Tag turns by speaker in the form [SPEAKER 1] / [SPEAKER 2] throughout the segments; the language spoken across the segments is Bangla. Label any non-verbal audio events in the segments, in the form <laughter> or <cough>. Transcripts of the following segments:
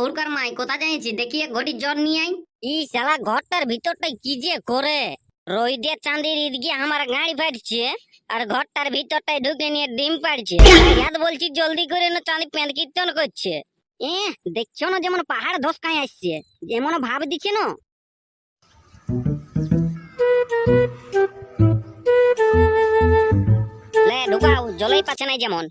[SPEAKER 1] কোথা যাইছি দেখি এক ঘটি জ্বর নিয়ে আই ই শালা, ঘরটার ভিতরটাই কি যে করে। রোহিদের চাঁদের ঈদ গিয়ে আমার গাড়ি ফাটছে, আর ঘরটার ভিতরটাই ঢুকে নিয়ে ডিম পাড়ছে। ইয়াদ বলছি জলদি করে না চাঁদি প্যান্ট কীর্তন করছে। এ, দেখছ না যেমন পাহাড় ধসকায় আসছে, যেমন ভাব দিচ্ছে না? ঢুকাও, জলই পাচ্ছে নাই যেমন।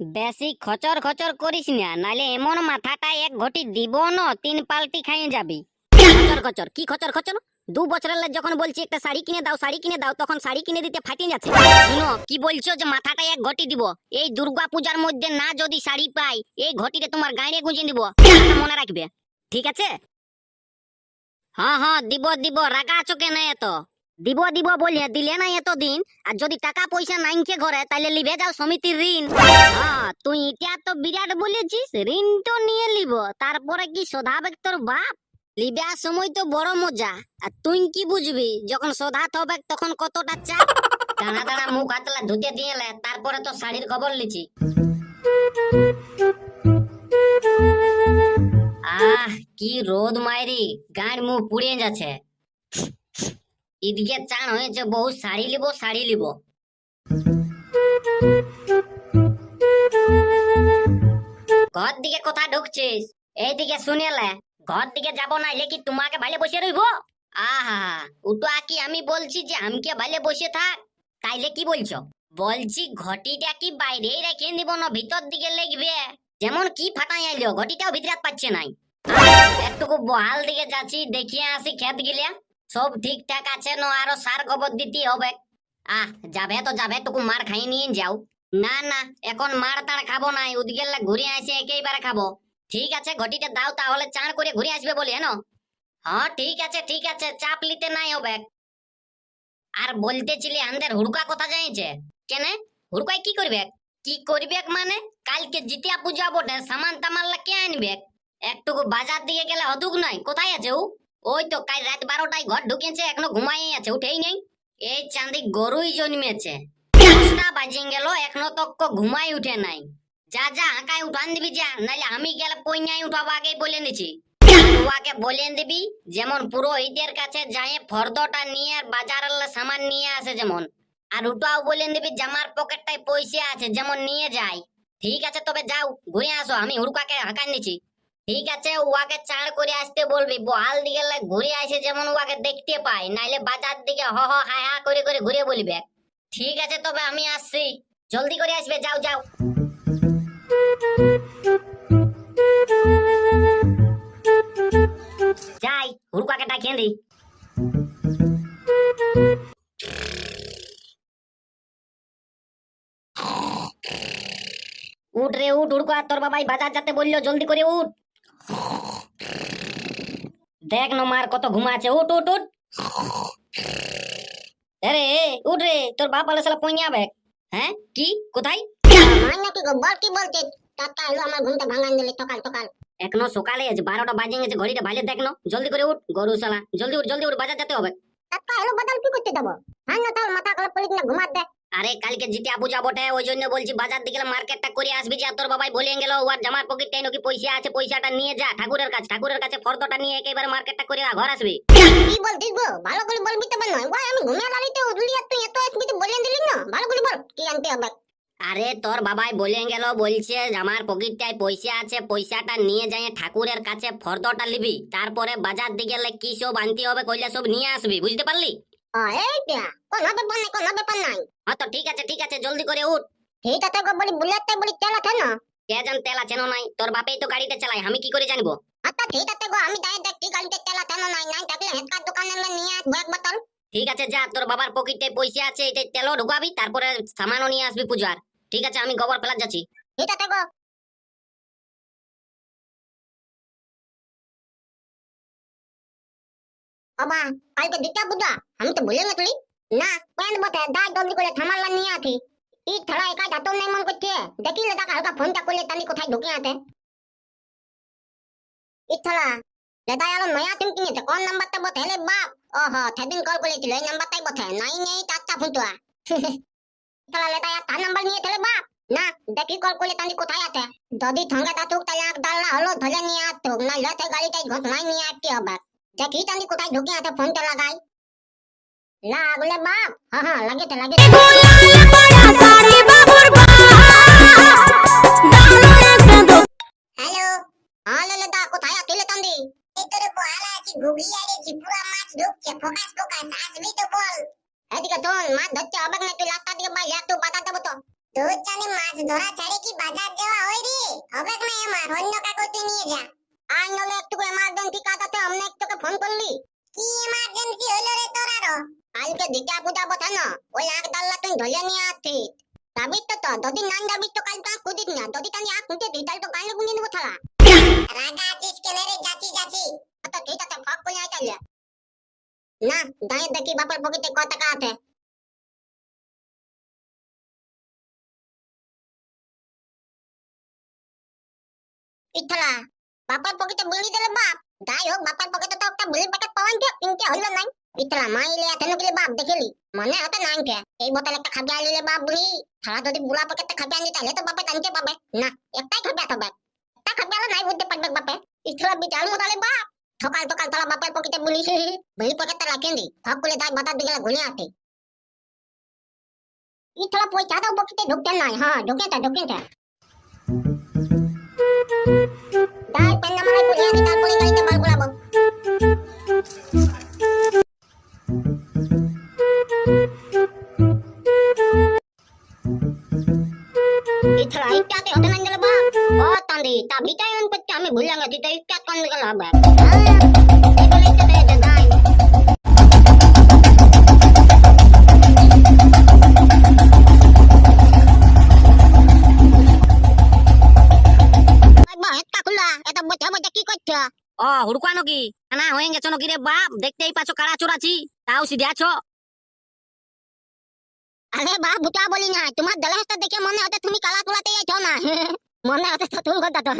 [SPEAKER 1] বেশি খচর খচর করিস না, নাইলে এমন মাথাটা এক ঘটি দিব না তিন পাল্টি খাইয়ে যাবি। খচর খচর, কি খচর খচর? দু বছরের লাই যখন বলছি একটা শাড়ি কিনে দাও, শাড়ি কিনে দাও, তখন শাড়ি কিনে দিতে ফাটিয়ে যাচ্ছে। শুনো, কি বলছো যে মাথাটা এক ঘটি দিব? এই দুর্গা পূজার মধ্যে না যদি শাড়ি পাই, এই ঘটিতে তোমার গাড়ি গুঁজে দিব মনে রাখবে। ঠিক আছে? হ্যাঁ হ্যাঁ দিব দিব রাগা আছো কেন এত? দিব দিব বলিয়া দিলে না এতদিন। আর যদি টাকা পয়সা নাইকে ঘরে তাহলে লিবে যাও সমিতির ঋণ। হ্যাঁ তুই এটা তো বিরাট বলেছিস ঋণ তো নিয়ে লিব। তারপরে কি শোধাবে তোর বাপ? লিবার সময় তো বড় মজা। আর তুই কি বুঝবি যখন শোধাত হবে তখন কতটা চাপ? দানা দানা মুখ হাতলা ধুতে দিয়ে লে, তারপরে তো শাড়ির খবর লিছি। আহ কি রোদ মাইরি গাঁড় মুখ পুড়িয়ে যাচ্ছে। ঈদকে চান হয়েছে বহু শাড়ি লিব শাড়ি লিব। ঘর দিকে কথা ঢুকছিস? এইদিকে শুনেলে ঘর দিকে যাব না, এলে কি তোমাকে ভালে বসে রইব? আহা উটো কি আমি বলছি যে আমকে ভালে বসে থাক। তাইলে কি বলছো? বলছি ঘটিটা কি বাইরে রেখে নিব না, ভিতর দিকে লেগবে যেমন কি ফাটাই আইলো ঘটিটাও ভিতরে পাচ্ছে নাই। একটুকু বহাল দিকে যাচ্ছি, দেখিয়ে আসি খেত গিলিয়া সব ঠিকঠাক আছে না, আরও সার গোবর দিতে হবে। আহ, যাবে তো যাবে টুকু মার খাই নিয়ে যাও। না না, এখন মার তার খাব নাই উদগেল্লা ঘুরে আসে একেবারে খাব। ঠিক আছে, ঘটিটা দাও, তাহলে চার করে ঘুরে আসবে বলে, হেন? হ্যাঁ ঠিক আছে ঠিক আছে, চাপ লিতে নাই হবে। আর বলতেছিলি, আন্দের হুড়কা কথা জানিছে কেনে? হুড়কাই কি করবে? কি করবে মানে? কালকে জিতিয়া পূজা বটে, সামান তামাল্লা কে আনবে? একটুকু বাজার দিকে গেলে হদুক নাই। কোথায় আছে ও? ওই তো কাল রাত বারোটায় ঘর ঢুকেছে, এখনও ঘুমাই আছে, উঠেই নেই। এই চাঁদি গরুই জন্মেছে। দশটা বাজে গেল, এখনও তক ঘুমাই উঠে নাই। যা যা, আঁকায় উঠান দিবি, যা নাইলে আমি গেলে পইনাই উঠাবো আগে বলে নিছি। উহাকে বলে দিবি, যেমন পুরোহিতের কাছে যায় ফর্দটা নিয়ে আর বাজারের সামান নিয়ে আসে যেমন। আর উঠাও বলে দিবি, জামার পকেটটায় পয়সা আছে, যেমন নিয়ে যায় ঠিক আছে, তবে যাও, ঘুরে আসো, আমি হুড়কাকে হাঁকান নিছি। ঠিক আছে, উহাকে চাড় করে আসতে বলবি। বহাল দিকে ঘুরে আসে যেমন উহাকে দেখতে পাই নাইলে বাজার দিকে হ হ হা করে করে ঘুরে বলবে। ঠিক আছে, তবে আমি আসছি। জলদি করে আসবে, যাও যাও। যাই হুড়কাকে ডাকিয়ে দিই উঠ রে, উঠ হুড়কা তোর বাবাই বাজার যেতে বলল, জলদি করে উঠ। দেখ না মার কত ঘুমা আছে উঠ উঠ উঠ। আরে উঠ রে তোর বাপ আলো সালা পইয়া ব্যাগ হ্যাঁ কি? কোথায়?
[SPEAKER 2] হয় নাকি গো বল কি বলতে টাকা এলো আমার ঘুমটা ভাঙান দিলে সকাল সকাল
[SPEAKER 1] এখনও সকালে আছে বারোটা বাজে গেছে ঘড়িটা ভালো দেখ না। জলদি করে উঠ গরু শালা। জলদি উঠ জলদি উঠ বাজার যেতে হবে।
[SPEAKER 2] টাকা এলো বদল কি করতে দেবো হ্যাঁ না তাও মাথা করে পড়ি না ঘুমাতে।
[SPEAKER 1] আরে কালকে জিতিয়া পূজা বটে ওই জন্য বলছি বাজার দিকে মার্কেটটা করে আসবি যে তোর বাবাই বলে গেল ওর জামার পকেটটাই নাকি পয়সা আছে পয়সাটা নিয়ে যা ঠাকুরের কাছে ঠাকুরের কাছে ফর্দটা নিয়ে একেবারে মার্কেটটা করে ঘর আসবি।
[SPEAKER 2] কি বলতিস গো ভালো করে বলবি তো নয়। ভাই আমি ঘুমিয়ে দাঁড়িয়ে উঠলি আর তুই এত আসবি তো বলে দিলি না। ভালো করে বল কি আনতে হবে?
[SPEAKER 1] আরে তোর বাবাই বলে গেল বলছে জামার পকেটটায় পয়সা আছে পয়সাটা নিয়ে যাই ঠাকুরের কাছে ফর্দটা নিবি তারপরে বাজার দিকে গেলে কি সব আনতে হবে কইলে সব নিয়ে আসবি বুঝতে পারলি?
[SPEAKER 2] ও এইটা কোনো ব্যাপার নাই কোনো ব্যাপার নাই।
[SPEAKER 1] হ্যাঁ তো ঠিক আছে ঠিক আছে জলদি করে উঠ।
[SPEAKER 2] ঠিক আছে গো বলি বুলেটটা বলি তেল আছে না?
[SPEAKER 1] কে জান তেল আছে না নাই তোর বাপেই তো গাড়িটা চালায় আমি কি করে জানব?
[SPEAKER 2] আচ্ছা ঠিক আছে গো আমি দাঁড়িয়ে দেখছি গাড়িতে তেল আছে না নাই নাই থাকলে হেডকার দোকানে নিয়ে আসব এক বোতল?
[SPEAKER 1] ঠিক আছে যা তোর বাবার পকেটে পয়সা আছে এটা তেলও ঢুকাবি তারপরে সামানও নিয়ে আসবি পূজার। ঠিক আছে আমি গোবর ফেলার যাচ্ছি।
[SPEAKER 2] ঠিক আছে গো বাবা কালকে দিতা বুদা আমি তো ভুলে গেছিলি। না প্যান্ট বটে দাই জলদি করে থামাল্লা নিয়ে আছি। ই ছাড়া একা যাতো নাই মন করছে। দেখিলে তাকে হালকা ফোনটা করলে তানি কোথায় ঢুকে আছে। ই ছাড়া লেদাই আলো নয়া সিম কিনেছে কোন নাম্বারটা বটে? হেলে বাপ। ওহো, সেদিন কল করেছিল, এই নাম্বারটাই বটে। নাই, নেই, চারটা ফুটুয়া। ছাড়া আর তার নাম্বার নিয়ে চলে বাপ। না, দেখি কল করলে তানি কোথায় আছে। যদি ঠঙ্গা থাকুক তাহলে এক দাল্লা হলো, ধরে নিয়ে আসতুক না লতে গাড়িটাই ঘটনায় নিয়ে আসতে হবে। দেখি তানি কোথায় ঢুকে আছে ফোনটা লাগাই। লাগলে বাপ। হ্যাঁ হ্যাঁ লাগেতে লাগেতে হ্যালো হ্যাঁ লেলে কোথায় আছিস তান্দি এই তোরে বহালা আছি গুগলি আরে জিপুরা মাছ ঢুকছে ফোকাস ফোকাস আসবি তো বল। এদিকে শোন মাছ ধরতে হবে না তুই লাত্তা দিয়ে বাইরে একটু বাধা দেবো তো। তোর জানি মাছ ধরা ছাড়ে কি বাজার যাওয়া হয় রে হবে না আমার অন্য কাকু তুই নিয়ে যা। ফোন করলি? কি এমার্জেন্সি হলো রে তোর আরও? কালকে দিটা পূজা বথা না ওই এক ডাল্লা তুই ধরে নিয়ে আসছিস। যাবি তো তো, যদি নান যাবি তো কাল তো কুদিস না, যদি তানি আর কুদে দিই, তাহলে তো কাল গুনিয়ে নেব থালা রাগা আছিস কেন রে? যাচ্ছি যাচ্ছি। তো ঠিক আছে ফক করে আয় তাহলে। না, দাঁড়িয়ে দেখি বাপের পকেটে কত টাকা আছে। ইতলা বাপের পকেটে বিড়ি দিলে বাপ? যাই হোক, বাপের পকেটে তো একটা বিড়ি প্যাকেট পাওয়ান কে কিনতে হইল নাই। ইতলা মাইলে এত নকলি বাপ দেখিলি, মনে হতে নাই কে। এই বোতল একটা খাবে আনিলে বাপ বুড়ি সারা যদি বুড়া পকেটে খাবে আনি, তাহলে তো বাপে টানতে পাবে। না, একটাই খাবে তবে একটা খাবে আলো নাই বুঝতে পারবে বাপে। ইতলা বিচার মোদালে বাপ সকাল সকাল তারা বাপের পকেটে বলি বিড়ি পকেটে রাখেন দি, সব করে তাই বাতার দিকে ঘুরে আসে। ইতলা পয়সা দাও পকেটে ঢুকতে নাই হ্যাঁ ঢুকেছে ঢুকেছে তাই পেন্না মালাই ঘুরে আসি তারপরে গাড়িতে বার করাবো ইতলা ইটাতে হতে নাই গেল বাপ ও তান্দি তা ভিটাই অন করতে আমি ভুলে গেছি তো ইটা কোন গেল হবে এগুলো ইটাতে দে দাই বাবা এটা খুলা এটা বটা বটা কি করছ
[SPEAKER 1] ও হুড়কানো কি না হয়ে গেছো নাকি রে বাপ। দেখতেই পাচ্ছ কাড়া চোরাছি তাও সিধে আছো?
[SPEAKER 2] আরে বা বুটা বলি না। তোমার দলাসটা দেখে মনে হতে তুমি কালা তোলাতে যাচ্ছ না। <laughs> মনে হতে তো তুমি কথা তো।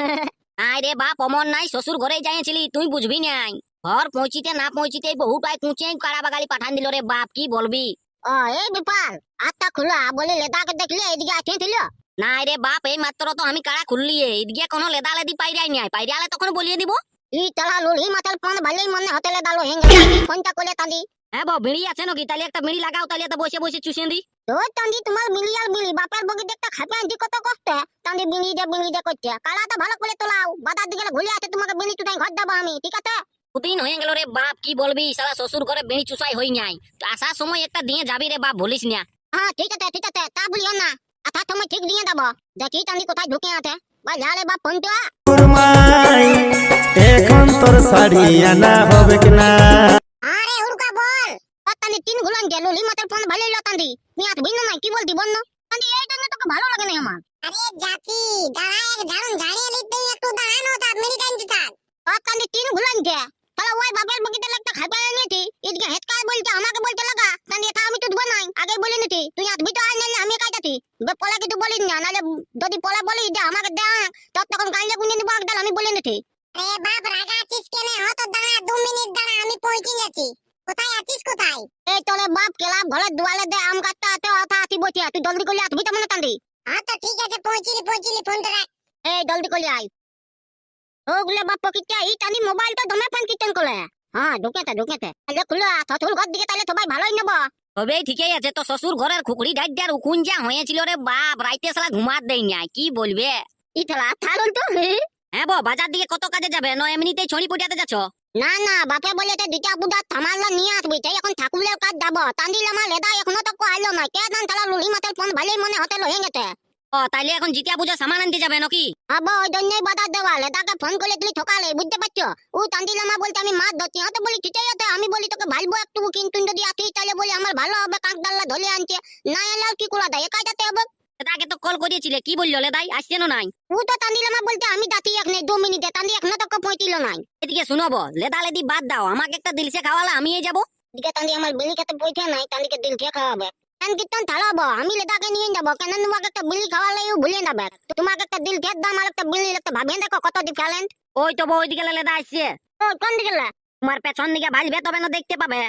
[SPEAKER 1] নাই রে বাপ অমন নাই শ্বশুর ঘরে যাইছিলি তুই বুঝবি নাই ঘর পৌঁছিতে না পৌঁছিতে বহুটাই কুঁচে কাড়া বাগালি পাঠান দিল রে বাপ কি বলবি?
[SPEAKER 2] ও এই বিপাল আত্মা খুলা বলি লেদাকে দেখলে এদিকে আসে ছিল
[SPEAKER 1] নাই রে বাপ এই মাত্র তো আমি কাড়া খুললি এদিকে কোনো লেদা লেদি পাইরাই নাই পাইরালে তখন বলিয়ে দিব?
[SPEAKER 2] ই তলা লুলি মাতাল ফোন ভালোই মনে হতে লেদালো হেঙ্গে ফোনটা করলে তাঁদি
[SPEAKER 1] হ্যাঁ বাবু বিড়ি আছে নাকি? তাহলে একটা বিড়ি লাগাও তাহলে তো বসে বসে চুষে দি।
[SPEAKER 2] তোর তাঁদি তোমার বিলি আর বিলি বাপের বগি দেখতে খাপে আনছি কত কষ্ট? তাঁদি বিলি দে বিলি দে করছে কালাটা ভালো করে তোলাও বাতার দিকে ঘুরে আছে তোমাকে বিলি টুটাই ঘর দেবো আমি ঠিক আছে?
[SPEAKER 1] দুদিন হয়ে গেল রে বাপ কি বলবি? সারা শ্বশুর ঘরে বিড়ি চুষাই হই নাই। তো আসার সময় একটা দিয়ে যাবি রে বাপ বলিস না।
[SPEAKER 2] হ্যাঁ ঠিক আছে ঠিক আছে তা বলিও না। আথা তুমি ঠিক দিয়ে দেবো। দেখি তাঁদি কোথায় ঢুকে আছে। বা ঝালে বা ফোনটা
[SPEAKER 3] মাই এখন তোর শাড়ি আনা হবে কিনা
[SPEAKER 2] আরে উড়কা বল তানি তিন গুলান গেল লি মাতার ফোন ভালোই লতান্দি মিয়াত ভিন্ন নাই কি বলতি বন্ন তান্দি এই জন্য তোকে ভালো লাগে না আমার। আরে জাতি দাঁড়া এক ঝাড়ুন ঝাড়িয়ে লিতে একটু দাঁড়ানো তা আমেরিকান দিতাক তান্দি তিন গুলান গে। তাহলে ওই বাপের বগিতে লাগতা খাইবা নিতি। এদিকে হেটকার বলতে আমাকে বলতে লাগা তান্দি এটা আমি তো নাই। আগে বলে নিতি তুই আজ ভিতর আই নালে আমি কাইতাতি বে পলা কিছু বলিস না নালে যদি পলা বলি যে আমাকে দে তত তখন গাইলে গুনে নিব একদল আমি বলে নিতি। আরে বাপ রাগা আছিস কেনে? হত দাঁড়া দু মিনিট দাঁড়া আমি পৌঁছে যাচ্ছি। কোথায় আছিস কোথায়? এই তোরে বাপ কেলা ঘরে দুয়ালে দে আম কাটতে আতে অথা আতি বসিয়া তুই জলদি করলে আসবি তেমন কান্দি হ্যাঁ তো ঠিক আছে পৌঁছিলি পৌঁছিলি ফোনটা রাখ। এই জলদি করলে আই ওগুলো বাপ পকিতে এই টানি মোবাইল তো দমে ফোন কীর্তন করে হ্যাঁ ঢুকেতে ঢুকেতে। তাহলে খুলো শ্বশুর ঘর দিকে তাহলে সবাই ভালোই নেব।
[SPEAKER 1] তবেই ঠিকই আছে তো শ্বশুর ঘরের খুকড়ি ডাইডার উকুন যা হয়েছিল রে বাপ রাইতে সালা ঘুমাত দেই নাই কি বলবে?
[SPEAKER 2] ইতলা থালুন তো
[SPEAKER 1] হ্যাঁ বো বাজার দিকে কত কাজে যাবে? ন এমনিতেই ছড়ি পটিয়াতে যাচ্ছ?
[SPEAKER 2] না না বাপে বলে তো দুটা বুদা থামাল্লা নিয়ে আসবি তাই এখন ঠাকুরের কাজ যাব। তান্দিল আমার লেদা এখনও তো আইলো না কে দান তালা লুলি মাতের ফোন ভালোই মনে হতে লহে গেছে।
[SPEAKER 1] ও তাইলে এখন জিতিয়া পুজো সামান আনতে যাবে নাকি?
[SPEAKER 2] আবা ওই জন্যই বাধা দেওয়া লেদাকে ফোন করে তুই ঠকালে বুঝতে পারছ? ও তান্দিলামা বলতে আমি মাছ ধরছি। হয়তো বলি ঠিকই আছে আমি বলি তোকে ভালবো একটু কিন্তু যদি আসিস তাহলে বলি আমার ভালো হবে কাক ধরে আনছে। না এলে কি করা দেয় একাই যাতে হবে?
[SPEAKER 1] তাকে তো কল করিয়েছিলে কি বলল লে দাই? আসছে না নাই?
[SPEAKER 2] ও তো তান্দিলামা বলতে আমি দাঁতি এক নেই দু মিনিটে। তান্দি এখনও তোকে পঁয়তিল নাই।
[SPEAKER 1] এদিকে শুনব লেদা লেদি বাদ দাও আমাকে একটা দিলসে খাওয়ালে আমিই যাব?
[SPEAKER 2] দিকে তান্দি আমার বিলি খেতে পয়সা নাই তান্দিকে দিল খেয়ে খাওয়াবে। কেন কীর্তন থালাবো আমি লেদাকে নিয়ে যাব। কেন তোমাকে একটা বিলি খাওয়ালে ও ভুলে যাবে তোমাকে একটা দিল খেয়ে দাম আর একটা বিলি একটা ভাবিয়ে দেখো কত ডিফারেন্ট
[SPEAKER 1] ওই তো ওই ওইদিকে লেদা আসছে।
[SPEAKER 2] ও কোন দিকে?
[SPEAKER 1] তোমার পেছন দিকে ভাজবে তবে না দেখতে পাবে?